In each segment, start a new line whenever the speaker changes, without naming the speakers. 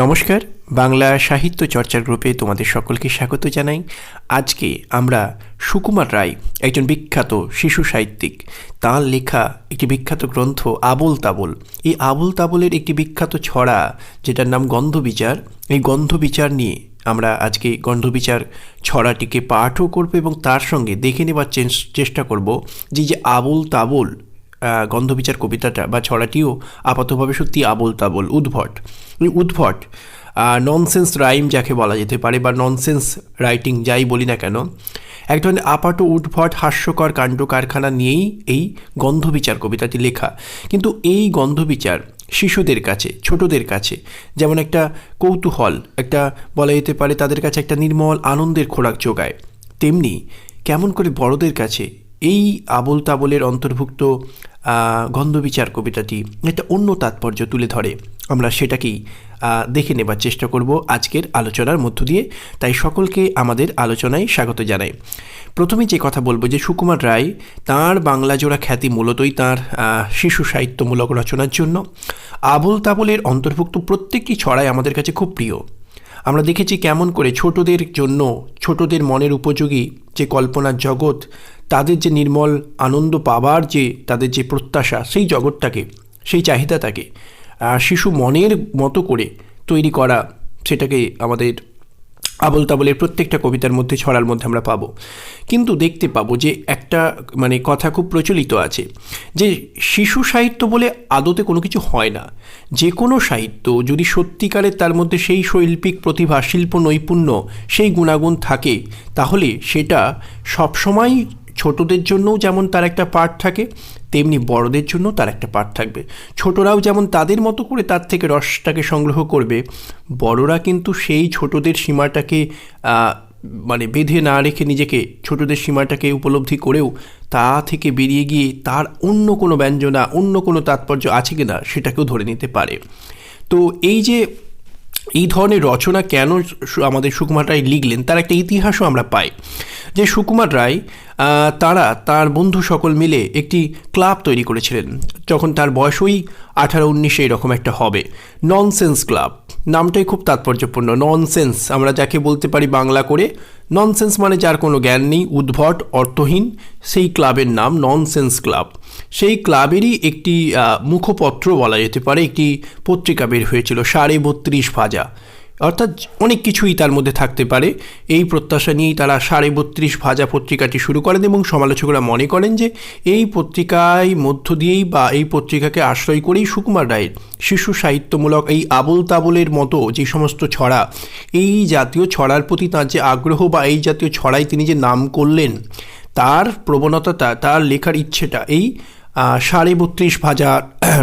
নমস্কার, বাংলা সাহিত্য চর্চার গ্রুপে তোমাদের সকলকে স্বাগত জানাই। আজকে আমরা সুকুমার রায়, একজন বিখ্যাত শিশু সাহিত্যিক, তাঁর লেখা একটি বিখ্যাত গ্রন্থ আবল তাবল। এই আবল তাবলের একটি বিখ্যাত ছড়া, যেটার নাম গন্ধবিচার, এই গন্ধবিচার নিয়ে আমরা আজকে গন্ধবিচার ছড়াটিকে পাঠও করব এবং তার সঙ্গে দেখে নেবার চেষ্টা করব যে যে আবল তাবল গন্ধবিচার কবিতাটা বা ছড়াটিও আপাতভাবে সত্যি আবল তাবল উদ্ভট উদ্ভট ননসেন্স রাইম যাকে বলা যেতে পারে বা ননসেন্স রাইটিং যাই বলি না কেন, এক ধরনের আপাত, উদ্ভট, হাস্যকর কাণ্ড কারখানা নিয়েই এই গন্ধবিচার কবিতাটি লেখা। কিন্তু এই গন্ধবিচার শিশুদের কাছে, ছোটদের কাছে যেমন একটা কৌতূহল, একটা বলা যেতে পারে তাদের কাছে একটা নির্মল আনন্দের খোরাক যোগায়, তেমনি কেমন করে বড়দের কাছে এই আবল তাবলের অন্তর্ভুক্ত গন্ধবিচার কবিতাটি একটা অন্য তাৎপর্য তুলে ধরে। আমরা সেটাকেই দেখে নেবার চেষ্টা করব আজকের আলোচনার মধ্য দিয়ে। তাই সকলকে আমাদের আলোচনায় স্বাগত জানাই। প্রথমে যে কথা বলব যে সুকুমার রায় তাঁর বাংলা জোড়া খ্যাতি মূলতই তাঁর শিশু সাহিত্যমূলক রচনার জন্য। আবল তাবলের অন্তর্ভুক্ত প্রত্যেকটি ছড়াই আমাদের কাছে খুব প্রিয়। আমরা দেখেছি কেমন করে ছোটদের জন্য, ছোটদের মনের উপযোগী যে কল্পনার জগৎ তাদের যে নির্মল আনন্দ পাবার যে, তাদের যে প্রত্যাশা, সেই জগৎটাকে, সেই চাহিদাটাকে শিশু মনের মতো করে তৈরি করা, সেটাকে আমাদের আবল তাবলের প্রত্যেকটা কবিতার মধ্যে, ছড়ার মধ্যে আমরা পাবো। কিন্তু দেখতে পাবো যে একটা মানে কথা খুব প্রচলিত আছে যে শিশু সাহিত্য বলে আদতে কোনো কিছু হয় না। যে কোনো সাহিত্য যদি সত্যিকারের তার মধ্যে সেই শৈল্পিক প্রতিভা, শিল্প, নৈপুণ্য, সেই গুণাগুণ থাকে, তাহলে সেটা সবসময় ছোটদের জন্যও যেমন তার একটা পার্ট থাকে, তেমনি বড়দের জন্য তার একটা পার্ট থাকবে। ছোটরাও যেমন তাদের মতো করে তার থেকে রসটাকে সংগ্রহ করবে, বড়রা কিন্তু সেই ছোটদের সীমাটাকে মানে বেঁধে না রেখে নিজেকে ছোটদের সীমাটাকে উপলব্ধি করেও তা থেকে বেরিয়ে গিয়ে তার অন্য কোনো ব্যঞ্জনা, অন্য কোনো তাৎপর্য আছে কিনা সেটাকেও ধরে নিতে পারে। তো এই যে এই ধরনের রচনা কেন আমাদের সুকুমার রায় লিখলেন, তার একটা ইতিহাসও আমরা পাই। যে সুকুমার রায় তারা তার বন্ধু সকল মিলে একটি ক্লাব তৈরি করেছিলেন। যখন তার বয়স ওই আঠারো উনিশে এরকম একটা হবে। ননসেন্স ক্লাব নামটাই খুব তাৎপর্যপূর্ণ। ননসেন্স আমরা যাকে বলতে পারি বাংলা করে ননসেন্স মানে যার কোনো জ্ঞান নেই, উদ্ভট, অর্থহীন, সেই ক্লাবের নাম ননসেন্স ক্লাব সেই ক্লাবেরই একটি মুখপত্র বলা যেতে পারে, একটি পত্রিকা বের হয়েছিল, সাড়ে বত্রিশ ভাজা। অর্থাৎ অনেক কিছুই তার মধ্যে থাকতে পারে। এই প্রত্যাশা নিয়েই তারা সাড়ে বত্রিশ ভাজা পত্রিকাটি শুরু করেন এবং সমালোচকরা মনে করেন যে এই পত্রিকায় মধ্য দিয়েই বা এই পত্রিকাকে আশ্রয় করেই সুকুমার রায়ের শিশু সাহিত্যমূলক এই আবল তাবলের মতো যে সমস্ত ছড়া, এই জাতীয় ছড়ার প্রতি তাঁর যে আগ্রহ বা এই জাতীয় ছড়ায় তিনি যে নাম করলেন, তার প্রবণতাটা, তার লেখার ইচ্ছেটা এই সাড়ে বত্রিশ ভাজা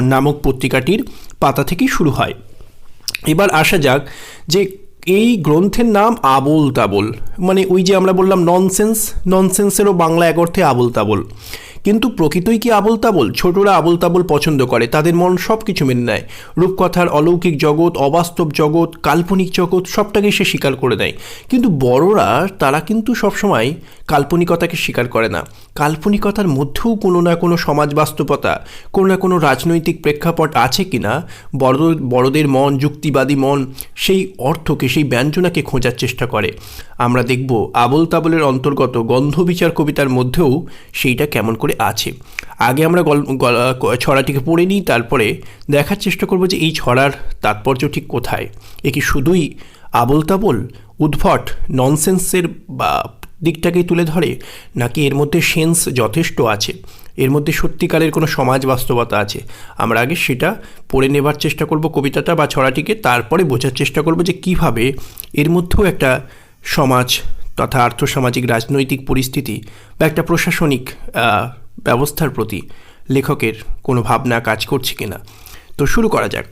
নামক পত্রিকাটির পাতা থেকেই শুরু হয়। এবার আসা যাক যে এই গ্রন্থের নাম আবোল তাবোল। মানে ওই যে আমরা বললাম ননসেন্স ননসেন্সেরও বাংলা এক অর্থে আবোল তাবল। কিন্তু প্রকৃতই কি আবল তাবল ছোটরা আবল তাবল পছন্দ করে, তাদের মন সব কিছু মেনে নেয় রূপকথার অলৌকিক জগৎ, অবাস্তব জগৎ, কাল্পনিক জগৎ সবটাকে সে স্বীকার করে নেয়। কিন্তু বড়রা, তারা কিন্তু সবসময় কাল্পনিকতাকে স্বীকার করে না। কাল্পনিকতার মধ্যেও কোনো না কোনো সমাজ বাস্তবতা, কোনো না কোনো রাজনৈতিক প্রেক্ষাপট আছে কি না? বড়, বড়দের মন, যুক্তিবাদী মন, সেই অর্থকে, সেই ব্যঞ্জনাকে খোঁজার চেষ্টা করে। আমরা দেখব আবল তাবলের অন্তর্গত গন্ধবিচার কবিতার মধ্যেও সেইটা কেমন করে আছে। আগে আমরা গল, ছড়াটিকে পড়ে নিই, তারপরে দেখার চেষ্টা করব যে এই ছড়ার তাৎপর্য ঠিক কোথায়। এ কি শুধুই আবল তাবল উদ্ভট, ননসেন্সের বা দিকটাকেই তুলে ধরে, নাকি এর মধ্যে সেন্স যথেষ্ট আছে? এর মধ্যে সত্যিকারের কোনো সমাজ বাস্তবতা আছে? আমরা আগে সেটা পড়ে নেবার চেষ্টা করব কবিতাটা বা ছড়াটিকে, তারপরে বোঝার চেষ্টা করব যে কীভাবে এর মধ্যেও একটা সমাজ তথা আর্থসামাজিক, রাজনৈতিক পরিস্থিতি বা একটা প্রশাসনিক ব্যবস্থার প্রতি লেখকের কোনো ভাবনা কাজ করছে কিনা। তো শুরু করা যাক।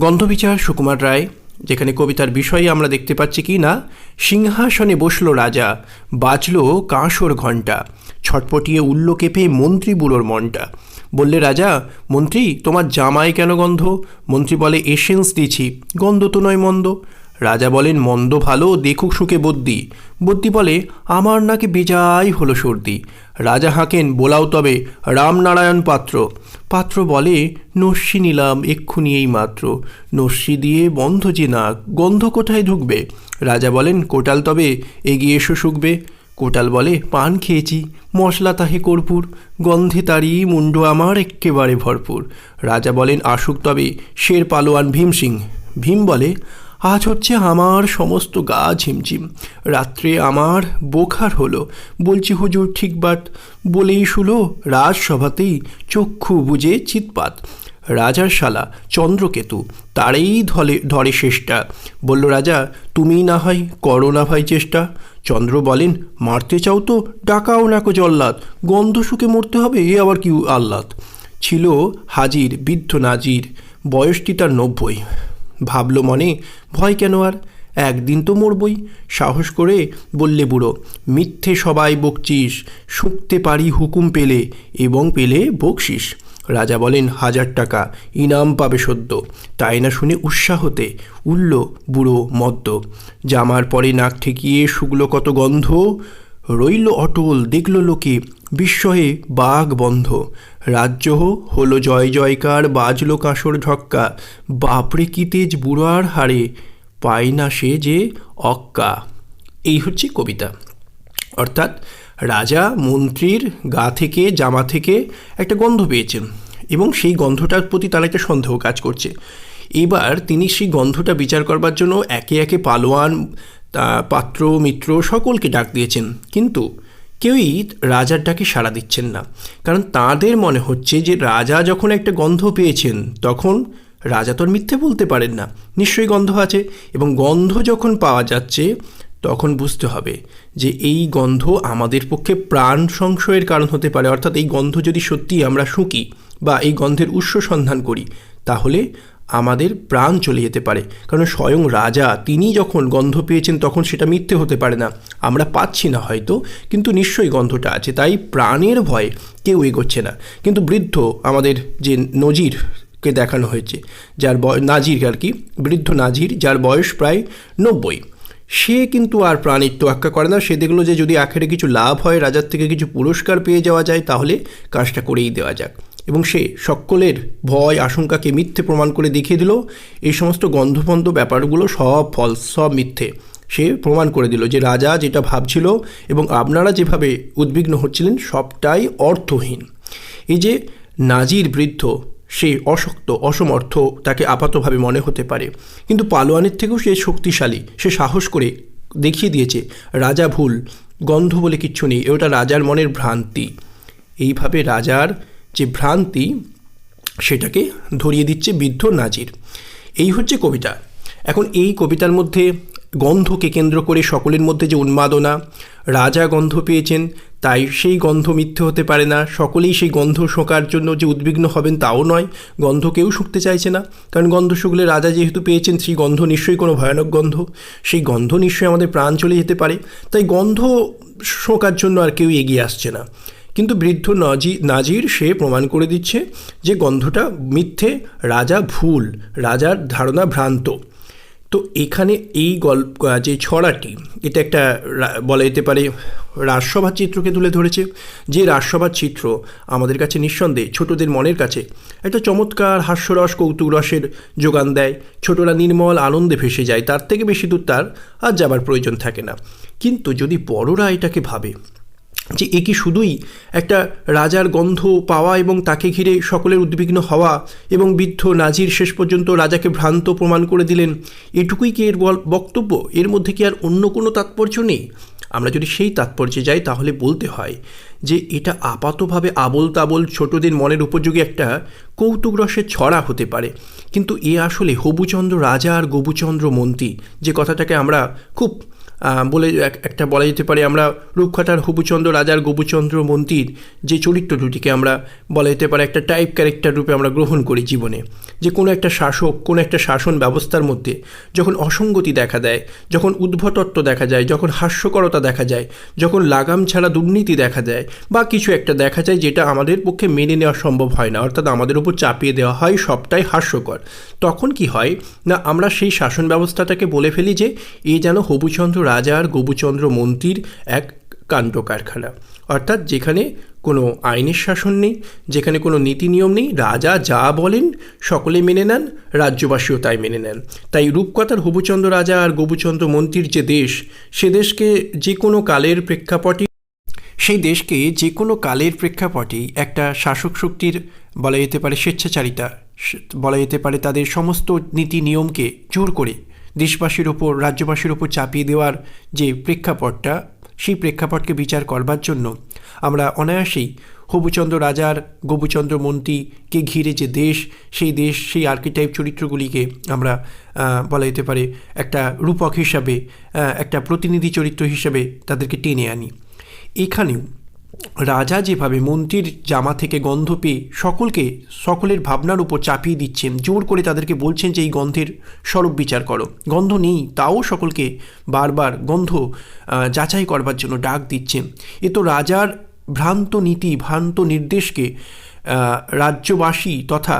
গন্ধবিচার সুকুমার রায়, যেখানে কবিতার বিষয়ে আমরা দেখতে পাচ্ছি কি না, সিংহাসনে বসল রাজা বাজলো কাঁসর ঘণ্টা, ছটপটিয়ে উল্ল কেঁপে মন্ত্রী বুড়োর মনটা। বললে, রাজা, মন্ত্রী, তোমার জামায় কেন গন্ধ? মন্ত্রী বলে, এসেন্স দিছি গন্ধ তো নয় মন্দ। রাজা বলেন, মন্দ ভালো, দেখুক সুখে বদ্যি বদ্যি বলে, আমার নাকি বেজাই হলো সর্দি। রাজা হাঁকেন, বোলাও তবে, রামনারায়ণ পাত্র। পাত্র বলে, নস্যি নিলাম এক্ষুনি এই মাত্র নস্যি দিয়ে বন্ধ যে নাক, গন্ধ কোথায় ঢুকবে? রাজা বলেন, কোটাল তবে, এগিয়ে এসো শুকবে। কোটাল বলে, পান খেয়েছি, মশলা তাহে কর্পূর, গন্ধে তারই মুন্ড আমার এক্কেবারে ভরপুর। রাজা বলেন, আসুক তবে, শের পালোয়ান ভীম সিং ভীম বলে আজ হচ্ছে আমার সমস্ত গা ঝিমঝিম। রাত্রে আমার বোখার হলো। বলছি, হুজুর, ঠিক বাট বলেই শুলো, রাজসভাতেই চক্ষু বুঝে চিৎপাত। রাজার শালা চন্দ্রকেতু, তারেই ধলে, ধরে শেষটা। বলল, রাজা, তুমি না হয় করো না ভাই চেষ্টা। চন্দ্র বলেন, মারতে চাও তো, ডাকাও নাকো জল্লাদ। গন্ধ শুকে মরতে হবে, এ আবার কি আহ্লাদ? ছিল হাজির, বৃদ্ধ নাজির, বয়সটি তার নব্বই। ভাবল মনে, ভয় কেন আর? একদিন তো মরবই। সাহস করে বললে বুড়ো, মিথ্যে সবাই বকচিস, শুকতে পারি হুকুম পেলে এবং পেলে বকশিস। রাজা বলেন, হাজার টাকা, ইনাম পাবে সদ্য। তাই না শুনে উৎসাহতে উঠল বুড়ো মদ্য। জামার পরে নাক ঠেকিয়ে শুকলো কত গন্ধ। রইল অটল, দেখল লোকে বিস্ময়ে বাঘ বন্ধ। রাজ্য হলো জয় জয়কার বাজলো কাঁসর ঢক্কা। বাপরে কি তেজ বুড়ার হারে পায় না সে যে অক্কা। এই হচ্ছে কবিতা। অর্থাৎ রাজা মন্ত্রীর গা থেকে, জামা থেকে একটা গন্ধ পেয়েছেন এবং সেই গন্ধটার প্রতি তার একটা সন্দেহ কাজ করছে। এবার তিনি সেই গন্ধটা বিচার করবার জন্য একে একে পালোয়ান পাত্র, মিত্র সকলকে ডাক দিয়েছেন। কিন্তু কেউই রাজার ডাকে সাড়া দিচ্ছেন না। কারণ তাদের মনে হচ্ছে যে রাজা যখন একটা গন্ধ পেয়েছেন, তখন রাজা তো আর মিথ্যে বলতে পারেন না। নিশ্চয়ই গন্ধ আছে এবং গন্ধ যখন পাওয়া যাচ্ছে, তখন বুঝতে হবে যে এই গন্ধ আমাদের পক্ষে প্রাণ সংশয়ের কারণ হতে পারে। অর্থাৎ এই গন্ধ যদি সত্যি আমরা শুঁকি বা এই গন্ধের উৎস সন্ধান করি, তাহলে আমাদের প্রাণ চলে যেতে পারে। কারণ স্বয়ং রাজা, তিনি যখন গন্ধ পেয়েছেন, তখন সেটা মিথ্যে হতে পারে না। আমরা পাচ্ছি না হয়তো, কিন্তু নিশ্চয়ই গন্ধটা আছে। তাই প্রাণের ভয়ে কেউ এগোচ্ছে না। কিন্তু বৃদ্ধ, আমাদের যে নজির কে দেখানো হয়েছে, যার নাজির আর কি, বৃদ্ধ নাজির, যার বয়স প্রায় নব্বই, সে কিন্তু আর প্রাণের তোয়াক্কা করে না। সে দেখল যে যদি আখেরে কিছু লাভ হয়, রাজার থেকে কিছু পুরস্কার পেয়ে যাওয়া যায়, তাহলে কাজটা করেই দেওয়া যাক। এবং সে সকলের ভয়, আশঙ্কাকে মিথ্যে প্রমাণ করে দেখিয়ে দিল। এই সমস্ত গন্ধবন্ধ ব্যাপারগুলো সব ফলস সব মিথ্যে। সে প্রমাণ করে দিল যে রাজা যেটা ভাবছিল এবং আপনারা যেভাবে উদ্বিগ্ন হচ্ছিলেন সবটাই অর্থহীন। এই যে নাজির বৃদ্ধ, সে অশক্ত, অসমর্থ, তাকে আপাতভাবে মনে হতে পারে। কিন্তু পালোয়ানের থেকেও সে শক্তিশালী, সে সাহস করে দেখিয়ে দিয়েছে, রাজা ভুল, গন্ধ বলে কিচ্ছু নেই ওটা রাজার মনের ভ্রান্তি। এইভাবে রাজার যে ভ্রান্তি সেটাকে ধরিয়ে দিচ্ছে বৃদ্ধ নাজির। এই হচ্ছে কবিতা। এখন এই কবিতার মধ্যে গন্ধকে কেন্দ্র করে সকলের মধ্যে যে উন্মাদনা, রাজা গন্ধ পেয়েছেন, তাই সেই গন্ধ মিথ্যে হতে পারে না। সকলেই সেই গন্ধ শোঁকার জন্য যে উদ্বিগ্ন হবেন তাও নয়। গন্ধ কেউ শুকতে চাইছে না। কারণ গন্ধ শুকলে রাজা যেহেতু পেয়েছেন, সেই গন্ধ নিশ্চয়ই কোনো ভয়ানক গন্ধ। সেই গন্ধ নিশ্চয়ই আমাদের প্রাণ চলে যেতে পারে। তাই গন্ধ শোঁকার জন্য আর কেউ এগিয়ে আসছে না। কিন্তু বৃদ্ধ নাজি নাজির সে প্রমাণ করে দিচ্ছে যে গন্ধটা মিথ্যে, রাজা ভুল, রাজার ধারণা ভ্রান্ত। তো এখানে এই গল্প যে ছড়াটি, এটা একটা বলা যেতে পারে রাজসভার চিত্রকে তুলে ধরেছে। যে রাজসভার চিত্র আমাদের কাছে নিঃসন্দেহে, ছোটদের মনের কাছে, একটা চমৎকার হাস্যরস কৌতুক রসের যোগান দেয়। ছোটরা নির্মল আনন্দে ভেসে যায়, তার থেকে বেশি দূর তার আর যাবার প্রয়োজন থাকে না। কিন্তু যদি বড়রা এটাকে ভাবে যে এ কি শুধুই একটা রাজার গন্ধ পাওয়া এবং তাকে ঘিরে সকলের উদ্বিগ্ন হওয়া এবং বৃদ্ধ নাজির শেষ পর্যন্ত রাজাকে ভ্রান্ত প্রমাণ করে দিলেন, এটুকুই কি এর বক্তব্য? এর মধ্যে কি আর অন্য কোনো তাৎপর্য নেই? আমরা যদি সেই তাৎপর্যে যাই, তাহলে বলতে হয় যে এটা আপাতভাবে আবল তাবল ছোটদের মনের উপযোগী একটা কৌতুক রসের ছড়া হতে পারে। কিন্তু এ আসলে হবুচন্দ্র রাজা আর গবুচন্দ্র মন্ত্রী, যে কথাটাকে আমরা খুব বলে একটা বলা যেতে পারে, আমরা রূপখাটার হবুচন্দ্র, রাজার গোপুচন্দ্র মন্ত্রীর যে চরিত্র দুটিকে আমরা বলা যেতে পারে একটা টাইপ ক্যারেক্টার রূপে আমরা গ্রহণ করি জীবনে। যে কোনো একটা শাসক, কোনো একটা শাসন ব্যবস্থার মধ্যে যখন অসঙ্গতি দেখা দেয়, যখন উদ্ভটত্ব দেখা যায়, যখন হাস্যকরতা দেখা যায়, যখন লাগাম ছাড়া দুর্নীতি দেখা যায় বা কিছু একটা দেখা যায় যেটা আমাদের পক্ষে মেনে নেওয়া সম্ভব হয় না, অর্থাৎ আমাদের উপর চাপিয়ে দেওয়া হয় সবটাই হাস্যকর। তখন কি হয়? না, আমরা সেই শাসন ব্যবস্থাটাকে বলে ফেলি যে, এ যেন হবুচন্দ্র রাজা আর গবুচন্দ্র মন্ত্রীর এক কাণ্ড কারখানা অর্থাৎ যেখানে কোনো আইনের শাসন নেই, যেখানে কোনো নীতি নিয়ম নেই, রাজা যা বলেন সকলে মেনে নেন, রাজ্যবাসীও তাই মেনে নেন। তাই রূপকথার হবুচন্দ্র রাজা আর গবুচন্দ্র মন্ত্রীর যে দেশ, সে দেশকে যে কোনো কালের প্রেক্ষাপটে সেই দেশকে যে কোনো কালের প্রেক্ষাপটেই একটা শাসক শক্তির বলা যেতে পারে স্বেচ্ছাচারিতা, বলা যেতে পারে তাদের সমস্ত নীতি নিয়মকে জোর করে দেশবাসীর ওপর রাজ্যবাসীর ওপর চাপিয়ে দেওয়ার যে প্রেক্ষাপটটা, সেই প্রেক্ষাপটকে বিচার করবার জন্য আমরা অনায়াসেই হবুচন্দ্র রাজার, গবুচন্দ্র মন্ত্রীকে ঘিরে যে দেশ, সেই দেশ, সেই আর্কিটাইপ চরিত্রগুলিকে আমরা বলা যেতে পারে, একটা রূপক হিসাবে একটা প্রতিনিধি চরিত্র হিসাবে তাদেরকে টেনে আনি। এখানেও রাজা যেভাবে মন্ত্রীর জামা থেকে গন্ধ পেয়ে সকলকে, সকলের ভাবনার উপর চাপিয়ে দিচ্ছেন, জোর করে তাদেরকে বলছেন যে, এই গন্ধের স্বরূপ বিচার করো। গন্ধ নেই, তাও সকলকে বারবার গন্ধ যাচাই করবার জন্য ডাক দিচ্ছেন। এ তো রাজার ভ্রান্ত নীতি, ভ্রান্ত নির্দেশকে রাজ্যবাসী তথা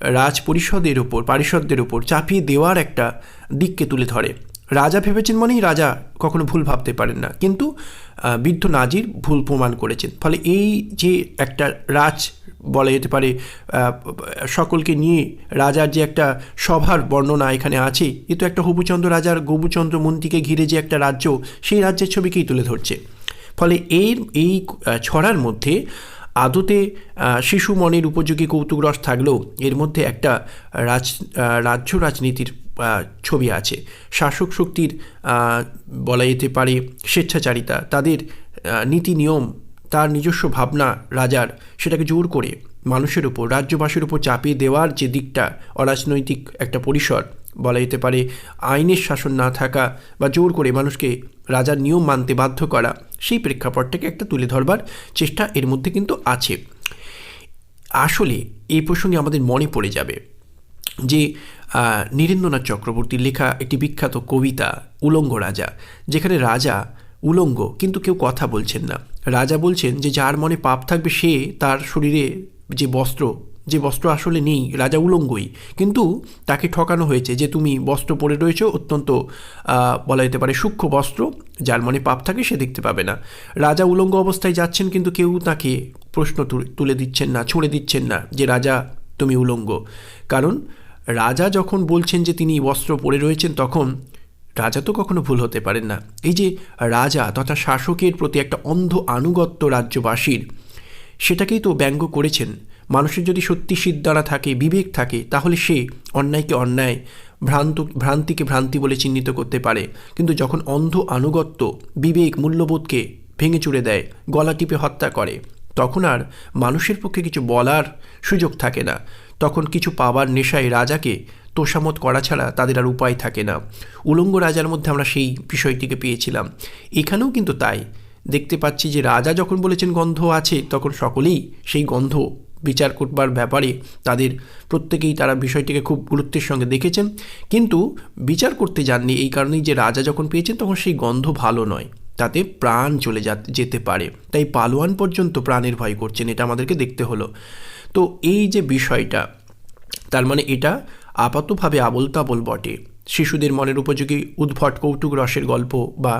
রাজ পরিষদের ওপর পারিষদদের ওপর চাপিয়ে দেওয়ার একটা দিককে তুলে ধরে। রাজা ভেবেছেন মানেই রাজা কখনো ভুল ভাবতে পারেন না। কিন্তু বৃদ্ধ নাজির ভুল প্রমাণ করেছেন। ফলে এই যে একটা রাজ বলা যেতে পারে সকলকে নিয়ে রাজার যে একটা সভার বর্ণনা এখানে আছে, এ তো একটা হবুচন্দ্র রাজার গবুচন্দ্র মন্ত্রীকে ঘিরে যে একটা রাজ্য, সেই রাজ্যের ছবিকেই তুলে ধরছে। ফলে এর, এই ছড়ার মধ্যে আদতে শিশু মনের উপযোগী কৌতুক রস থাকলেও এর মধ্যে একটা রাজ রাজ্য রাজনীতির ছবি আছে। শাসক শক্তির বলা যেতে পারে, স্বেচ্ছাচারিতা। তাদের নীতি নিয়ম, তার নিজস্ব ভাবনা রাজার, সেটাকে জোর করে মানুষের উপর, রাজ্যবাসীর উপর চাপিয়ে দেওয়ার যে দিকটা অরাজনৈতিক একটা পরিসর, বলা যেতে পারে, আইনের শাসন না থাকা বা জোর করে মানুষকে রাজার নিয়ম মানতে বাধ্য করা, সেই প্রেক্ষাপটটাকে একটা তুলে ধরবার চেষ্টা এর মধ্যে কিন্তু আছে। আসলে এই প্রসঙ্গে আমাদের মনে পড়ে যাবে। যে নীরেন্দ্রনাথ চক্রবর্তীর লেখা একটি বিখ্যাত কবিতা, উলঙ্গ রাজা, যেখানে রাজা উলঙ্গ, কিন্তু কেউ কথা বলছেন না। রাজা বলছেন যে, যার মনে পাপ থাকবে সে তার শরীরে যে বস্ত্র যে বস্ত্র আসলে নেই, রাজা উলঙ্গই। কিন্তু তাকে ঠকানো হয়েছে যে, তুমি বস্ত্র পরে রয়েছো, অত্যন্ত বলা যেতে পারে সূক্ষ্ম বস্ত্র, যার মনে পাপ থাকে সে দেখতে পাবে না। রাজা উলঙ্গ অবস্থায় যাচ্ছেন, কিন্তু কেউ তাকে প্রশ্ন তুলে- দিচ্ছেন না, ছুঁড়ে দিচ্ছেন না যে, রাজা তুমি উলঙ্গ। কারণ রাজা যখন বলছেন যে তিনি বস্ত্র পরে রয়েছেন, তখন রাজা তো কখনো ভুল হতে পারেন না। এই যে রাজা তথা শাসকের প্রতি একটা অন্ধ আনুগত্য রাজ্যবাসীর, সেটাকেই তো ব্যঙ্গ করেছেন। মানুষের যদি সত্যি সিদ্ধারা থাকে, বিবেক থাকে, তাহলে সে অন্যায়কে অন্যায়, ভ্রান্ত, ভ্রান্তিকে ভ্রান্তি বলে চিহ্নিত করতে পারে। কিন্তু যখন অন্ধ আনুগত্য, বিবেক, মূল্যবোধকে ভেঙে চুড়ে দেয়, গলা টিপে হত্যা করে তখন আর মানুষের পক্ষে কিছু বলার সুযোগ থাকে না। তখন কিছু পাবার নেশায় রাজাকে তোষামত করা ছাড়া তাদের আর উপায় থাকে না। উলঙ্গ রাজার মধ্যে আমরা সেই বিষয়টিকে পেয়েছিলাম। এখানেও কিন্তু তাই। দেখতে পাচ্ছি যে রাজা যখন বলেছেন গন্ধ আছে, তখন সকলেই সেই গন্ধ বিচার করবার ব্যাপারে তাদের প্রত্যেকেই তারা বিষয়টিকে খুব গুরুত্বের সঙ্গে দেখেছেন। কিন্তু বিচার করতে যাননি। এই কারণেই যে রাজা যখন পেয়েছেন, তখন সেই গন্ধ ভালো নয়। তাতে প্রাণ চলে যেতে পারে। তাই পালোয়ান পর্যন্ত প্রাণের ভয় করছেন, এটা আমাদেরকে দেখতে হলো। তো এই যে বিষয়টা, তার মানে এটা আপাতভাবে আবল তাবল বটে। শিশুদের মনের উপযোগী উদ্ভট কৌতুক রসের গল্প বা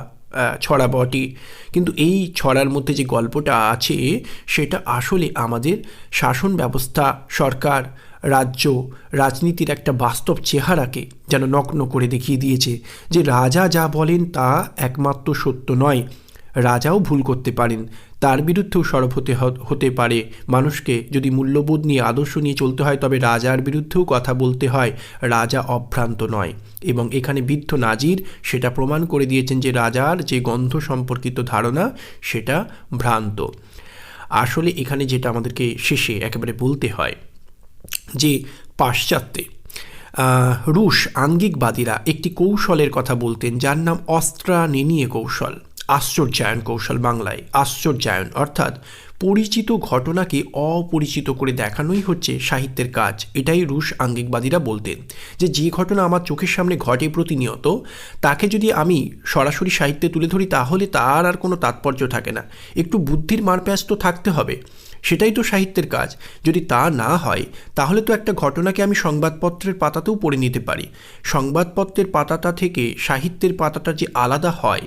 ছড়া বটে। কিন্তু এই ছড়ার মধ্যে যে গল্পটা আছে, সেটা আসলে আমাদের শাসন ব্যবস্থা, সরকার রাজ্য, রাজনীতির একটা বাস্তব চেহারাকে যেন নগ্ন করে দেখিয়ে দিয়েছে যে রাজা যা বলেন তা একমাত্র সত্য নয়। রাজাও ভুল করতে পারেন। তার বিরুদ্ধেও সরব হতে হতে পারে। মানুষকে যদি মূল্যবোধ নিয়ে আদর্শ নিয়ে চলতে হয়, তবে রাজার বিরুদ্ধেও কথা বলতে হয়। রাজা অভ্রান্ত নয়। এবং এখানে বৃদ্ধ নাজির সেটা প্রমাণ করে দিয়েছেন যে রাজার যে গন্ধ সম্পর্কিত ধারণা, সেটা ভ্রান্ত। আসলে এখানে যেটা আমাদেরকে শেষে একেবারে বলতে হয় যে পাশ্চাত্যে রুশ আঙ্গিকবাদীরা একটি কৌশলের কথা বলতেন যার নাম অস্ত্রা নিনিয়ে কৌশল, আশ্চর্যায়ন কৌশল বাংলায়। আশ্চর্যায়ন অর্থাৎ পরিচিত ঘটনাকে অপরিচিত করে দেখানোই হচ্ছে সাহিত্যের কাজ। এটাই রুশ আঙ্গিকবাদীরা বলতেন যে যে ঘটনা আমার চোখের সামনে ঘটে প্রতিনিয়ত, তাকে যদি আমি সরাসরি সাহিত্যে তুলে ধরি তাহলে তার আর কোনো তাৎপর্য থাকে না। একটু বুদ্ধির মারপ্যাচ তো থাকতে হবে। সেটাই তো সাহিত্যের কাজ। যদি তা না হয়, তাহলে তো একটা ঘটনাকে আমি সংবাদপত্রের পাতাতেও পড়ে নিতে পারি। সংবাদপত্রের পাতাটা থেকে সাহিত্যের পাতাটা যে আলাদা হয়,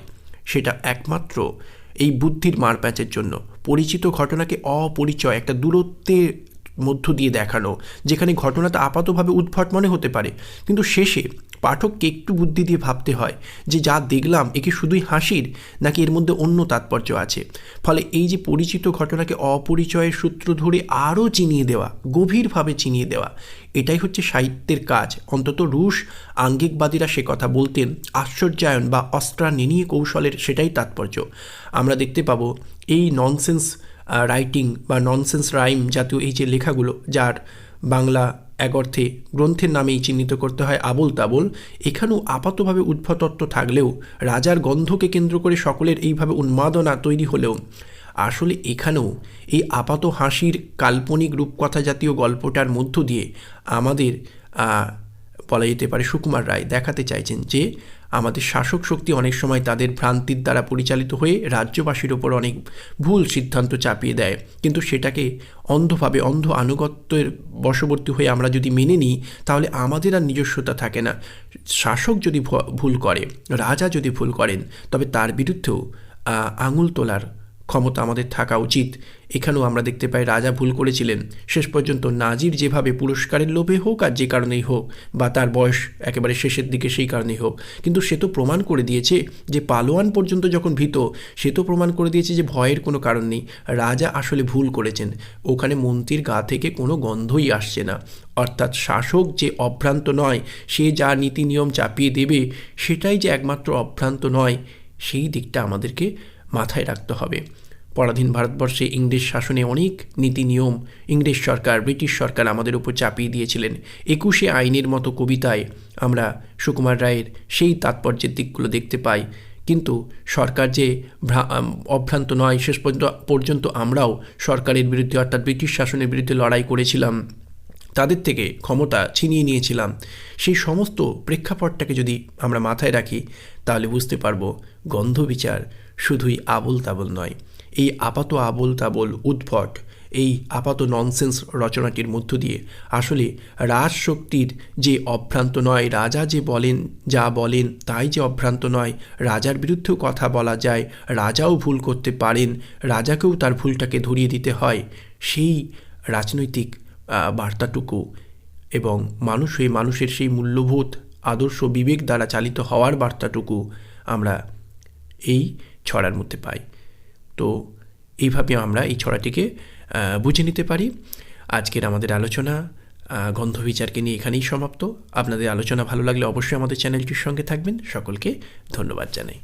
সেটা একমাত্র এই বুদ্ধির মারপ্যাচের জন্য। পরিচিত ঘটনাকে অপরিচয়, একটা দূরত্বের মধ্য দিয়ে দেখানো, যেখানে ঘটনাটা আপাতভাবে উদ্ভট মনে হতে পারে। কিন্তু শেষে পাঠককে একটু বুদ্ধি দিয়ে ভাবতে হয় যে যা দেখলাম একে শুধুই হাসির নাকি এর মধ্যে অন্য তাৎপর্য আছে। ফলে এই যে পরিচিত ঘটনাকে অপরিচয়ের সূত্র ধরে আরও চিনিয়ে দেওয়া, গভীরভাবে চিনিয়ে দেওয়া, এটাই হচ্ছে সাহিত্যের কাজ। অন্তত রুশ আঙ্গিকবাদীরা সে কথা বলতেন, আশ্চর্যায়ন বা অস্ত্রানিনীয় কৌশলের সেটাই তাৎপর্য। আমরা দেখতে পাবো এই ননসেন্স রাইটিং বা ননসেন্স রাইম জাতীয় এই যে লেখাগুলো, যার বাংলা এক অর্থে গ্রন্থের নামেই চিহ্নিত করতে হয় আবল তাবল, এখানেও আপাতভাবে উদ্ভতত্ব থাকলেও রাজার গন্ধকে কেন্দ্র করে সকলের এইভাবে উন্মাদনা তৈরি হলেও আসলে এখানেও এই আপাত হাসির কাল্পনিক রূপকথা জাতীয় গল্পটার মধ্য দিয়ে আমাদের বলা যেতে পারে সুকুমার রায় দেখাতে চাইছেন যে আমাদের শাসক শক্তি অনেক সময় তাদের ভ্রান্তির দ্বারা পরিচালিত হয়ে রাজ্যবাসীর ওপর অনেক ভুল সিদ্ধান্ত চাপিয়ে দেয়। কিন্তু সেটাকে অন্ধভাবে, অন্ধ আনুগত্যের বশবর্তী হয়ে আমরা যদি মেনে নিই, তাহলে আমাদের আর নিজস্বতা থাকে না। শাসক যদি ভুল করে, রাজা যদি ভুল করেন, তবে তার বিরুদ্ধেও আঙুল তোলার ক্ষমতা আমাদের থাকা উচিত। এখানেও আমরা দেখতে পাই রাজা ভুল করেছিলেন। শেষ পর্যন্ত নাজির যেভাবে পুরস্কারের লোভে হোক আর যে কারণেই হোক, বা তার বয়স একেবারে শেষের দিকে সেই কারণেই হোক, কিন্তু সে তো প্রমাণ করে দিয়েছে যে পালোয়ান পর্যন্ত যখন ভীত, সে তো প্রমাণ করে দিয়েছে যে ভয়ের কোনো কারণ নেই। রাজা আসলে ভুল করেছেন। ওখানে মন্ত্রীর গা থেকে কোনো গন্ধই আসছে না। অর্থাৎ শাসক যে অভ্রান্ত নয়, সে যা নীতি নিয়ম চাপিয়ে দেবে, সেটাই যে একমাত্র অভ্রান্ত নয়, সেই দিকটা আমাদেরকে মাথায় রাখতে হবে। পরাধীন ভারতবর্ষে ইংরেজ শাসনে অনেক নীতি নিয়ম ইংরেজ সরকার, ব্রিটিশ সরকার আমাদের উপর চাপিয়ে দিয়েছিলেন। একুশে আইনের মতো কবিতায় আমরা সুকুমার রায়ের সেই তাৎপর্যের দিকগুলো দেখতে পাই। কিন্তু সরকার যে অভ্রান্ত নয়, শেষ পর্যন্ত পর্যন্ত আমরাও সরকারের বিরুদ্ধে অর্থাৎ ব্রিটিশ শাসনের বিরুদ্ধে লড়াই করেছিলাম, তাদের থেকে ক্ষমতা ছিনিয়ে নিয়েছিলাম। সেই সমস্ত প্রেক্ষাপটটাকে যদি আমরা মাথায় রাখি, তাহলে বুঝতে পারব গন্ধবিচার শুধুই আবল তাবল নয়। এই আপাত আবল তাবল উদ্ভট, এই আপাত ননসেন্স রচনাটির মধ্য দিয়ে আসলে রাজশক্তির যে অভ্রান্ত নয়, রাজা যে বলেন, যা বলেন তাই যে অভ্রান্ত নয়, রাজার বিরুদ্ধেও কথা বলা যায়, রাজাও ভুল করতে পারেন, রাজাকেও তার ভুলটাকে ধরিয়ে দিতে হয়, সেই রাজনৈতিক বার্তাটুকু এবং মানুষ হয়ে মানুষের সেই মূল্যবোধ, আদর্শ বিবেক দ্বারা চালিত হওয়ার বার্তাটুকু আমরা এই ছড়ার মধ্যে পাই। তো এইভাবে আমরা এই ছড়াটিকে বুঝে নিতে পারি। আজকের আমাদের আলোচনা গন্ধবিচারকে নিয়ে এখানেই সমাপ্ত। আপনাদের আলোচনা ভালো লাগলে অবশ্যই আমাদের চ্যানেলটির সঙ্গে থাকবেন। সকলকে ধন্যবাদ জানাই।